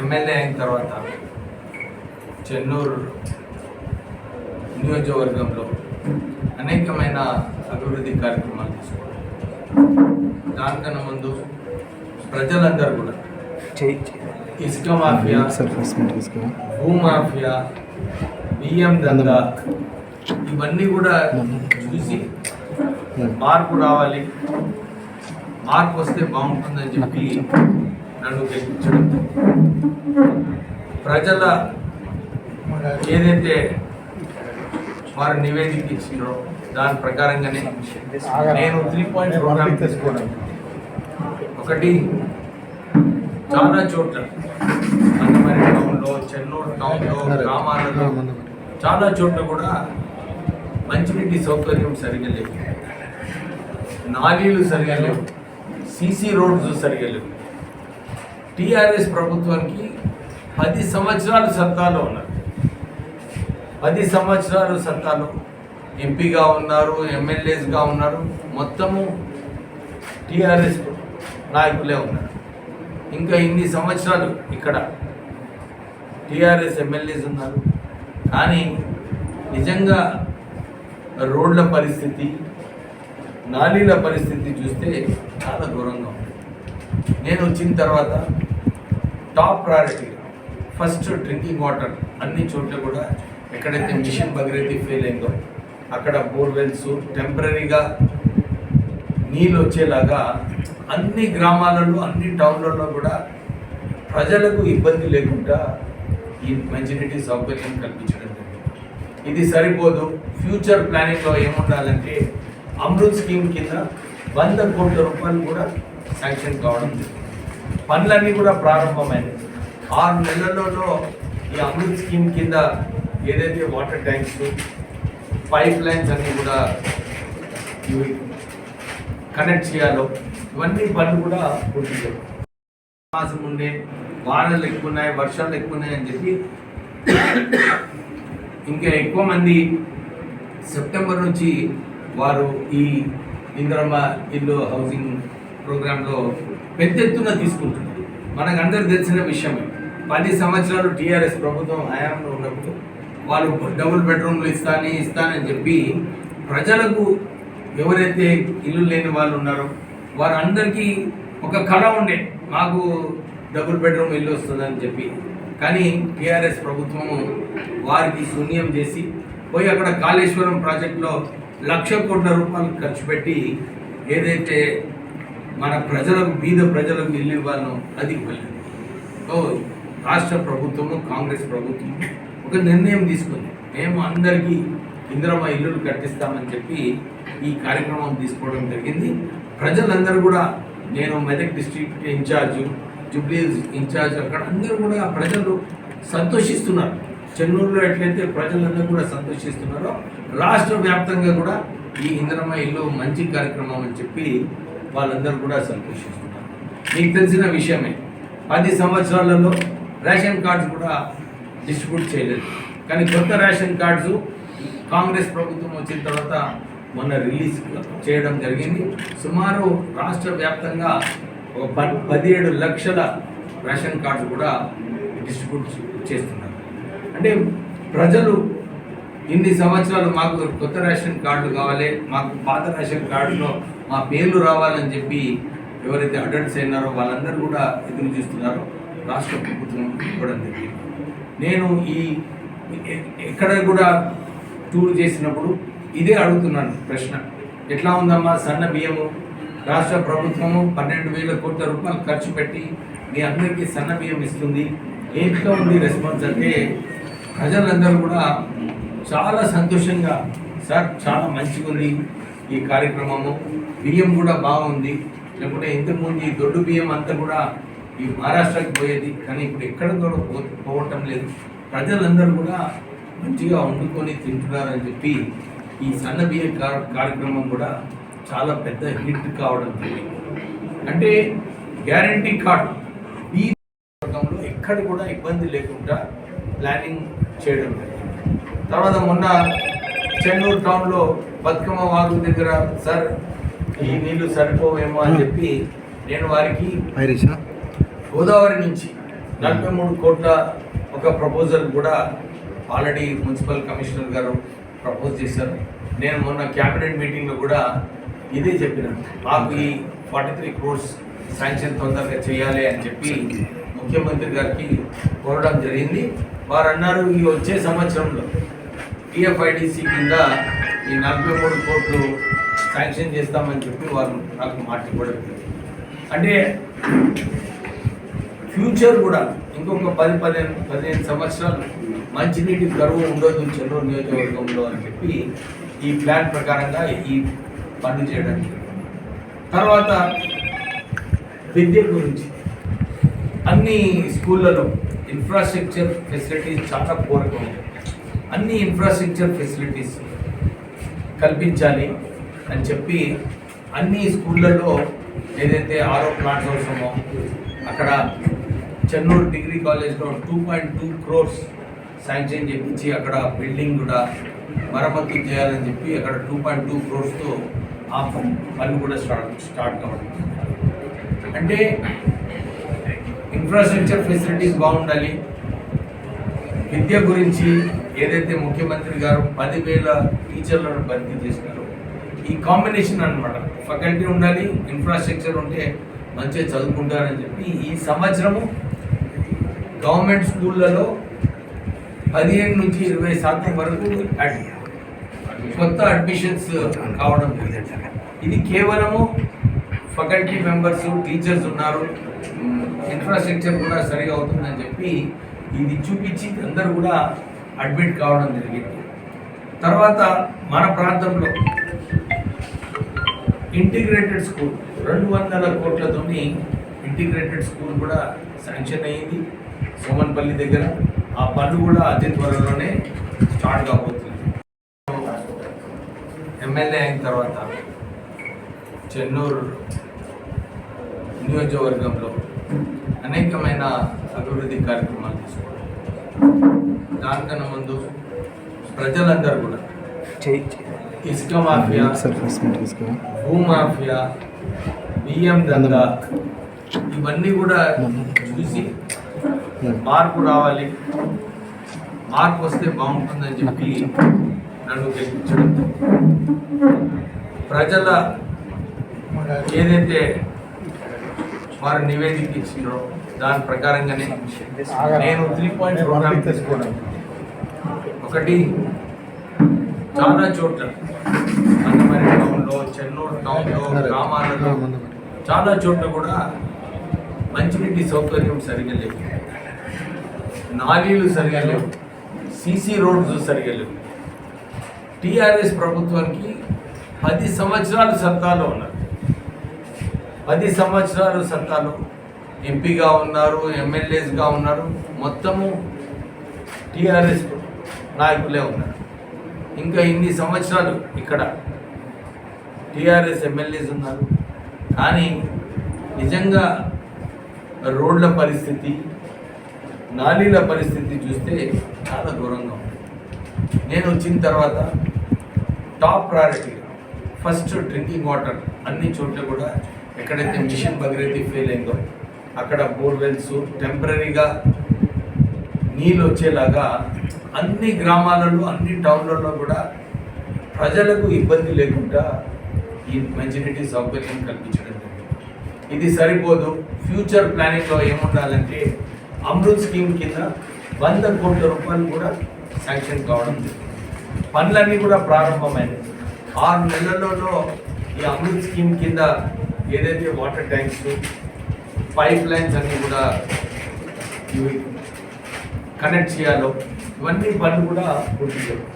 MLA అయిన తర్వాత చెన్నూరు నియోజకవర్గంలో అనేకమైన అభివృద్ధి కార్యక్రమాలు తీసుకున్నాం. దానికన్నా ముందు ప్రజలందరూ కూడా ఇసుక మాఫియా భూ మాఫియా బియ్యం దందా ఇవన్నీ కూడా చూసి మార్పు రావాలి. మార్పు వస్తే బాగుంటుందని చెప్పి నన్ను గెలిపించడం. ప్రజల ఏదైతే వారు నివేదిక ఇచ్చిండ్రో దాని ప్రకారంగానే నేను త్రీ పాయింట్ ప్రోగ్రామ్ తీసుకోవడం ఒకటి చాలా చోట్ల అందమరి టౌన్లో చెన్నూరు టౌన్లో గ్రామాలలో చాలా చోట్ల కూడా మంచినీటి సౌకర్యం సరిగా లేవు. నాలీలు సరిగా లేవు. సీసీ రోడ్స్ సరిగా లేవు. టీఆర్ఎస్ ప్రభుత్వానికి పది సంవత్సరాలు సత్తాలో ఉన్నారు. పది సంవత్సరాలు సత్తాలో ఎంపీగా ఉన్నారు ఎమ్మెల్యేస్గా ఉన్నారు మొత్తము టీఆర్ఎస్ నాయకులే ఉన్నారు. ఇంకా ఇన్ని సంవత్సరాలు ఇక్కడ టీఆర్ఎస్ ఎమ్మెల్యేస్ ఉన్నారు. కానీ నిజంగా రోడ్ల పరిస్థితి నాలీల పరిస్థితి చూస్తే చాలా ఘోరంగా ఉంది. నేను వచ్చిన తర్వాత top priority first drinking water అన్ని చోట్ల కూడా ఎక్కడైతే మిషన్ భగీరథి ఫెయిల్ అయిందో అక్కడ బోర్వెల్స్ టెంపరీగా నీళ్ళు వచ్చేలాగా అన్ని గ్రామాలలో అన్ని టౌన్లలో కూడా ప్రజలకు ఇబ్బంది లేకుండా ఈ మంచినీటి సౌకర్యం కల్పించడం జరిగింది. ఇది సరిపోదు. ఫ్యూచర్ ప్లానింగ్లో ఏముండాలంటే అమృత్ స్కీమ్ కింద వంద కోట్ల రూపాయలు కూడా శాంక్షన్ కావడం జరిగింది. పనులన్నీ కూడా ప్రారంభమైనవి ఆరు నెలలలో ఈ అమృత్ స్కీమ్ కింద ఏదైతే వాటర్ ట్యాంక్స్ పైప్ లైన్స్ అన్నీ కూడా ఇవి కనెక్ట్ చేయాలో ఇవన్నీ పనులు కూడా పూర్తి చేయాలి. మాసం ఉండే వానలు ఎక్కువ ఉన్నాయి వర్షాలు ఎక్కువ ఉన్నాయి అని చెప్పి ఇంకా ఎక్కువ మంది సెప్టెంబర్ నుంచి వారు ఈ ఇంద్రమ్మ ఇల్లు హౌసింగ్ ప్రోగ్రాంలో పెద్ద ఎత్తున తీసుకుంటున్నారు. మనకు అందరికి తెలిసిన విషయమే. పది సంవత్సరాలు టీఆర్ఎస్ ప్రభుత్వం హయాంలో ఉన్నప్పుడు వాళ్ళు డబుల్ బెడ్రూమ్లు ఇస్తాను ఇస్తానని చెప్పి ప్రజలకు ఎవరైతే ఇల్లు లేని వాళ్ళు ఉన్నారో వారందరికీ ఒక కళ ఉండే. మాకు డబుల్ బెడ్రూమ్ ఇల్లు వస్తుందని చెప్పి. కానీ టీఆర్ఎస్ ప్రభుత్వము వారికి శూన్యం చేసి పోయి అక్కడ కాళేశ్వరం ప్రాజెక్టులో లక్ష కోట్ల రూపాయలు ఖర్చు పెట్టి ఏదైతే మన ప్రజలకు బీద ప్రజలకు ఇల్లు ఇవ్వాలనో అది ఇవ్వలేదు ఓ రాష్ట్ర ప్రభుత్వము కాంగ్రెస్ ప్రభుత్వం ఒక నిర్ణయం తీసుకుంది. మేము అందరికీ ఇందిరమ్మ ఇల్లులు కట్టిస్తామని చెప్పి ఈ కార్యక్రమం తీసుకోవడం జరిగింది. ప్రజలందరూ కూడా నేను Medak district incharge jubilee incharge అక్కడ అందరూ కూడా ప్రజలు సంతోషిస్తున్నారు. చెన్నూరులో ఎట్లయితే ప్రజలందరూ కూడా సంతోషిస్తున్నారో రాష్ట్ర వ్యాప్తంగా కూడా ఈ ఇందిరమ్మ ఇల్లు మంచి కార్యక్రమం అని చెప్పి వాళ్ళందరూ కూడా సంతోషిస్తున్నారు మీకు తెలిసిన విషయమే. పది సంవత్సరాలలో రేషన్ కార్డ్స్ కూడా డిస్ట్రిబ్యూట్ చేయలేదు. కానీ కొత్త రేషన్ కార్డ్స్ కాంగ్రెస్ ప్రభుత్వం వచ్చిన తర్వాత మొన్న రిలీజ్ చేయడం జరిగింది. సుమారు రాష్ట్ర వ్యాప్తంగా ఒక ప- పదిహేడు లక్షల రేషన్ కార్డ్స్ కూడా డిస్ట్రిబ్యూట్ చేస్తున్నారు. అంటే ప్రజలు ఇన్ని సంవత్సరాలు మాకు కొత్త రేషన్ కార్డు కావాలి మాకు పాత రేషన్ కార్డులో మా పేర్లు రావాలని చెప్పి ఎవరైతే అటెండ్స్ అయినారో వాళ్ళందరూ కూడా ఎదురు చూస్తున్నారో. రాష్ట్ర ప్రభుత్వం ఇవ్వడం జరిగింది. నేను ఈ ఎక్కడ కూడా టూర్ చేసినప్పుడు ఇదే అడుగుతున్నాను ప్రశ్న. ఎట్లా ఉందమ్మా సన్న బియ్యము? రాష్ట్ర ప్రభుత్వము పన్నెండు వేల కోట్ల రూపాయలు ఖర్చు పెట్టి మీ అందరికీ సన్న బియ్యం ఇస్తుంది. ఏంట్లో ఉంది రెస్పాన్స్ అంటే ప్రజలందరూ కూడా చాలా సంతోషంగా సార్ చాలా మంచిగా ఉంది ఈ కార్యక్రమము. బియ్యం కూడా బాగుంది. లేకుంటే ఇంతకుముందు ఈ దొడ్డు బియ్యం అంతా కూడా ఈ మహారాష్ట్రకి పోయేది. కానీ ఇప్పుడు ఎక్కడ కూడా పో- పోవటం లేదు. ప్రజలందరూ కూడా మంచిగా వండుకొని తింటున్నారని చెప్పి ఈ సన్న బియ్యం కార్- కార్యక్రమం కూడా చాలా పెద్ద హిట్ కావడం జరిగింది. అంటే గ్యారంటీ కార్డ్. ఈ వర్గంలో ఎక్కడ కూడా ఇబ్బంది లేకుండా ప్లానింగ్ చేయడం జరిగింది. తర్వాత మొన్న చెన్నూరు టౌన్లో బతుకమ్మ వాగు దగ్గర సార్ ఈ నీళ్ళు సరిపోవేమో అని చెప్పి నేను వారికి గోదావరి నుంచి నలభై మూడు కోట్ల ఒక ప్రపోజల్ కూడా ఆల్రెడీ మున్సిపల్ కమిషనర్ గారు ప్రపోజ్ చేశారు. నేను మొన్న క్యాబినెట్ మీటింగ్లో కూడా ఇదే చెప్పిన మాకు ఈ ఫార్టీ త్రీ క్రోర్స్ శాంక్షన్ తొందరగా చేయాలి అని చెప్పి ముఖ్యమంత్రి గారికి కోరడం జరిగింది. వారు అన్నారు ఈ వచ్చే సంవత్సరంలో టిఎఫ్ఐడిసి కింద ఈ నలభై మూడు కోట్లు శాంక్షన్ చేస్తామని చెప్పి వారు నాకు మాట ఇవ్వడం అంటే ఫ్యూచర్ కూడా ఇంకొక పది పదిహేను పదిహేను సంవత్సరాలు మంచినీటి కరువు ఉండదు చెన్నూరు నియోజకవర్గంలో అని చెప్పి ఈ ప్లాన్ ప్రకారంగా ఈ పనులు చేయడానికి తర్వాత విద్య గురించి అన్ని స్కూళ్ళలో ఇన్ఫ్రాస్ట్రక్చర్ ఫెసిలిటీస్ చాలా పూర్వకం ఉంది అన్ని ఇన్ఫ్రాస్ట్రక్చర్ ఫెసిలిటీస్ కల్పించాలి అని చెప్పి అన్ని స్కూళ్ళలో ఏదైతే ఆరో ప్లాట్స్ అవసరమో అక్కడ చెన్నూరు డిగ్రీ కాలేజ్లో two point two crores sanction చేయించి అక్కడ బిల్డింగ్ కూడా మరమ్మతు చేయాలని చెప్పి అక్కడ టూ పాయింట్ టూ క్రోర్స్తో ఆ పని పని కూడా స్టార్ట్ స్టార్ట్ కావడం. అంటే ఇన్ఫ్రాస్ట్రక్చర్ ఫెసిలిటీస్ బాగుండాలి. విద్య గురించి ఏదైతే ముఖ్యమంత్రి గారు పదివేల టీచర్లను భర్తీ చేసినారో ఈ కాంబినేషన్ అన్నమాట. ఫకల్టీ ఉండాలి ఇన్ఫ్రాస్ట్రక్చర్ ఉంటే మంచిగా చదువుకుంటారని చెప్పి ఈ సంవత్సరము గవర్నమెంట్ స్కూళ్ళలో పదిహేను నుంచి ఇరవై శాతం వరకు కొత్త అడ్మిషన్స్ కావడం ఇది కేవలము ఫకల్టీ మెంబర్స్ టీచర్స్ ఉన్నారు. ఇన్ఫ్రాస్ట్రక్చర్ కూడా సరిగా అవుతుందని చెప్పి ఇది చూపించి అందరూ కూడా అడ్మిట్ కావడం జరిగింది. తర్వాత మన ప్రాంతంలో ఇంటిగ్రేటెడ్ స్కూల్ రెండు వందల కోట్లతోని ఇంటిగ్రేటెడ్ స్కూల్ కూడా శాంక్షన్ అయ్యింది. సోమన్పల్లి దగ్గర ఆ పనులు కూడా అతి త్వరలోనే స్టార్ట్ కాబోతుంది ఎమ్మెల్యే అయిన తర్వాత చెన్నూరు నియోజకవర్గంలో అనేకమైన అభివృద్ధి కార్యక్రమాలు తీసుకోవడం దానికన్నా ముందు ప్రజలందరూ కూడా ఇసుక మాఫియా భూమాఫియా బియ్యం దందా ఇవన్నీ కూడా చూసి మార్పు రావాలి. మార్పు వస్తే బాగుంటుందని చెప్పి నన్ను గెలిపించడం. ప్రజల ఏదైతే వారు నివేదిక ఇచ్చినారో దాని ప్రకారంగానే నేను త్రీ పాయింట్ ప్రోగ్రామ్ తీసుకోవడం ఒకటి చాలా చోట్ల అందమరి టౌన్లో చెన్నూరు టౌన్లో గ్రామాలలో చాలా చోట్ల కూడా మంచినీటి సౌకర్యం సరిగా లేవు. నాలీలు సరిగా లేవు. సీసీ రోడ్స్ సరిగా లేవు. టీఆర్ఎస్ ప్రభుత్వానికి పది సంవత్సరాలు సత్తాలో ఉన్నారు. పది సంవత్సరాలు సత్తాలో ఎంపీగా ఉన్నారు ఎమ్మెల్యేస్గా ఉన్నారు. మొత్తము టీఆర్ఎస్ నాయకులే ఉన్నారు. ఇంకా ఇన్ని సంవత్సరాలు ఇక్కడ టీఆర్ఎస్ ఎమ్మెల్యేస్ ఉన్నారు. కానీ నిజంగా రోడ్ల పరిస్థితి నాలీల పరిస్థితి చూస్తే చాలా దూరంగా ఉంది. నేను వచ్చిన తర్వాత top priority first drinking water అన్ని చోట్ల కూడా ఎక్కడైతే మిషన్ భగీరథి ఫెయిల్ అయిందో అక్కడ బోర్వెల్స్ టెంపరీగా నీళ్ళు వచ్చేలాగా అన్ని గ్రామాలలో అన్ని టౌన్లలో కూడా ప్రజలకు ఇబ్బంది లేకుండా ఈ మంచినీటి సౌకర్యం కల్పించడం జరిగింది. ఇది సరిపోదు. ఫ్యూచర్ ప్లానింగ్లో ఏముండాలంటే అమృత్ స్కీమ్ కింద వంద కోట్ల రూపాయలు కూడా శాంక్షన్ కావడం జరిగింది. పనులన్నీ కూడా ప్రారంభమైనవి. ఆరు నెలలలో ఈ అమృత్ స్కీమ్ కింద ఏదైతే వాటర్ ట్యాంక్స్ పైప్ లైన్స్ అన్నీ కూడా ఇవి కనెక్ట్ చేయాలో ఇవన్నీ పనులు కూడా పూర్తి చేయాలి.